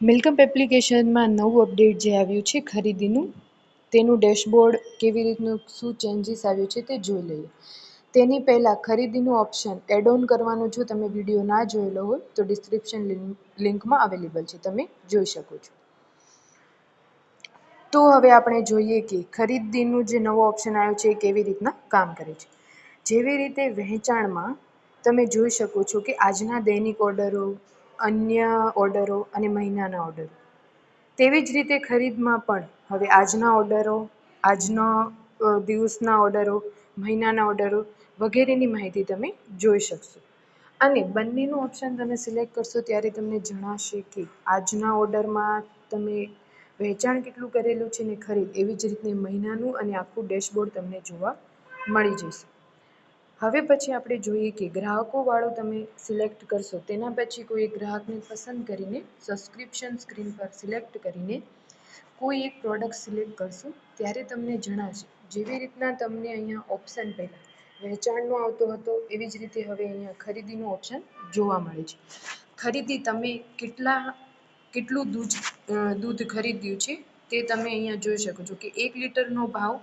મિલ્કઅપ એપ્લિકેશનમાં નવું અપડેટ જે આવ્યું છે ખરીદીનું, તેનું ડેશબોર્ડ કેવી રીતનું, શું ચેન્જીસ આવ્યું છે તે જોઈ લઈએ. તેની પહેલાં ખરીદીનું ઓપ્શન એડ ઓન કરવાનું જો તમે વીડિયો ના જોયેલો હોય, તો ડિસ્ક્રિપ્શન લિંકમાં અવેલેબલ છે, તમે જોઈ શકો છો. તો હવે આપણે જોઈએ કે ખરીદીનું જે નવો ઓપ્શન આવ્યો છે એ કેવી રીતના કામ કરે છે. જેવી રીતે વહેંચાણમાં તમે જોઈ શકો છો કે આજના દૈનિક ઓર્ડરો અન્ય ઓર્ડરો અને મહિનાના ઓર્ડરો. તેવી જ રીતે ખરીદમાં પણ હવે આજના ઓર્ડરો, આજના દિવસના ઓર્ડરો, મહિનાના ઓર્ડરો વગેરેની માહિતી તમે જોઈ શકશો. અને બંનેનું ઓપ્શન તમે સિલેક્ટ કરશો ત્યારે તમને જણાશે કે આજના ઓર્ડરમાં તમે વહેંચાણ કેટલું કરેલું છે ને ખરીદ એવી જ રીતે મહિનાનું અને આખું ડેશબોર્ડ તમને જોવા મળી જશે. હવે પછી આપણે જોઈએ કે ગ્રાહકોવાળો તમે સિલેક્ટ કરશો, તેના પછી કોઈ ગ્રાહકને પસંદ કરીને સબસ્ક્રિપ્શન સ્ક્રીન પર સિલેક્ટ કરીને કોઈ એક પ્રોડક્ટ સિલેક્ટ કરશો, ત્યારે તમને જણાશે, જેવી રીતના તમને અહીંયા ઓપ્શન પહેલાં વહેંચાણનો આવતો હતો, એવી જ રીતે હવે અહીંયા ખરીદીનો ઓપ્શન જોવા મળે છે. ખરીદી તમે કેટલા, કેટલું દૂધ દૂધ ખરીદ્યું છે, તે તમે અહીંયા જોઈ શકો છો કે એક લીટરનો ભાવ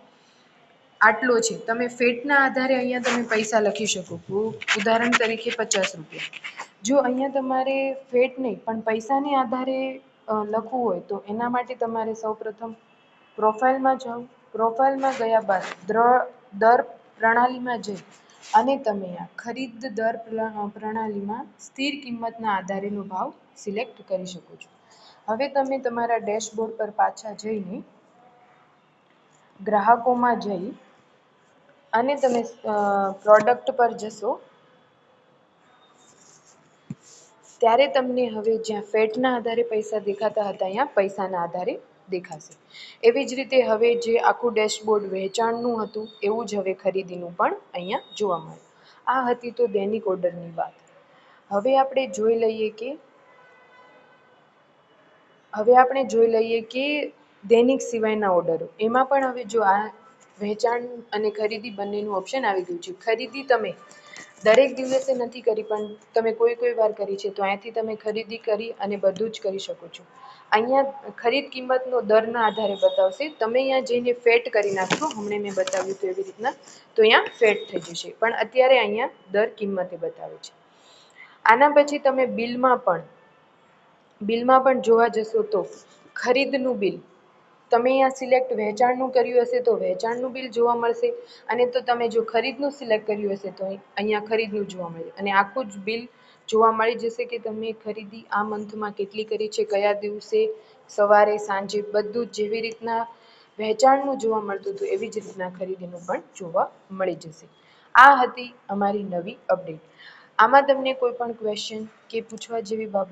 આટલો છે. તમે ફેટના આધારે અહીંયા તમે પૈસા લખી શકો. ઉદાહરણ તરીકે પચાસ રૂપિયા. જો અહીંયા તમારે ફેટ નહીં, પણ પૈસાને આધારે લખવું હોય, તો એના માટે તમારે સૌપ્રથમ પ્રોફાઇલમાં જાઓ. પ્રોફાઇલમાં ગયા બાદ દર પ્રણાલીમાં જઈ અને તમે આ ખરીદ દર પ્રણાલીમાં સ્થિર કિંમતના આધારેનો ભાવ સિલેક્ટ કરી શકો છો. હવે તમે તમારા ડેશબોર્ડ પર પાછા જઈને ગ્રાહકોમાં જઈ અને તમે પ્રોડક્ટ પર જશો, ત્યારે તમને હવે જ્યાં ફેટના આધારે પૈસા દેખાતા હતા અહીંયા પૈસાના આધારે દેખાશે. એવી જ રીતે હવે જે આખું ડેશબોર્ડ વહેંચાણનું હતું, એવું જ હવે ખરીદીનું પણ અહીંયા જોવા મળ્યું. આ હતી તો દૈનિક ઓર્ડરની વાત. હવે આપણે જોઈ લઈએ કે, હવે આપણે જોઈ લઈએ કે દૈનિક સિવાયના ઓર્ડરો એમાં પણ હવે જો આ વહેંચાણ અને ખરીદી બંનેનું ઓપ્શન આવી ગયું છે. ખરીદી તમે દરેક દિવસે નથી કરી, પણ તમે કોઈ કોઈ વાર કરી છે, તો અહીંયાથી તમે ખરીદી કરી અને બધું જ કરી શકો છો. અહીંયા ખરીદ કિંમતનો દરના આધારે બતાવશે. તમે અહીંયા જઈને ફેટ કરી નાખશો. હમણાં મેં બતાવ્યું હતું એવી રીતના. તો અહીંયા ફેટ થઈ જશે. પણ અત્યારે અહીંયા દર કિંમતે બતાવે છે. આના પછી તમે બિલમાં પણ બિલમાં પણ જોવા જશો તો ખરીદનું બિલ તમે અહીંયા સિલેક્ટ વહેંચાણનું કર્યું હશે તો વેચાણનું બિલ જોવા મળશે. અને તો તમે જો ખરીદનું સિલેક્ટ કર્યું હશે તો અહીંયા ખરીદનું જોવા મળે. અને આખું જ બિલ જોવા મળી જશે કે તમે ખરીદી આ મંથમાં કેટલી કરી છે, કયા દિવસે, સવારે, સાંજે, બધું જ જેવી રીતના વહેંચાણનું જોવા મળતું હતું એવી જ રીતના ખરીદીનું પણ જોવા મળી જશે. આ હતી અમારી નવી અપડેટ આમાં તમને કોઈ પણ ક્વેશ્ચન કે પૂછવા જેવી બાબત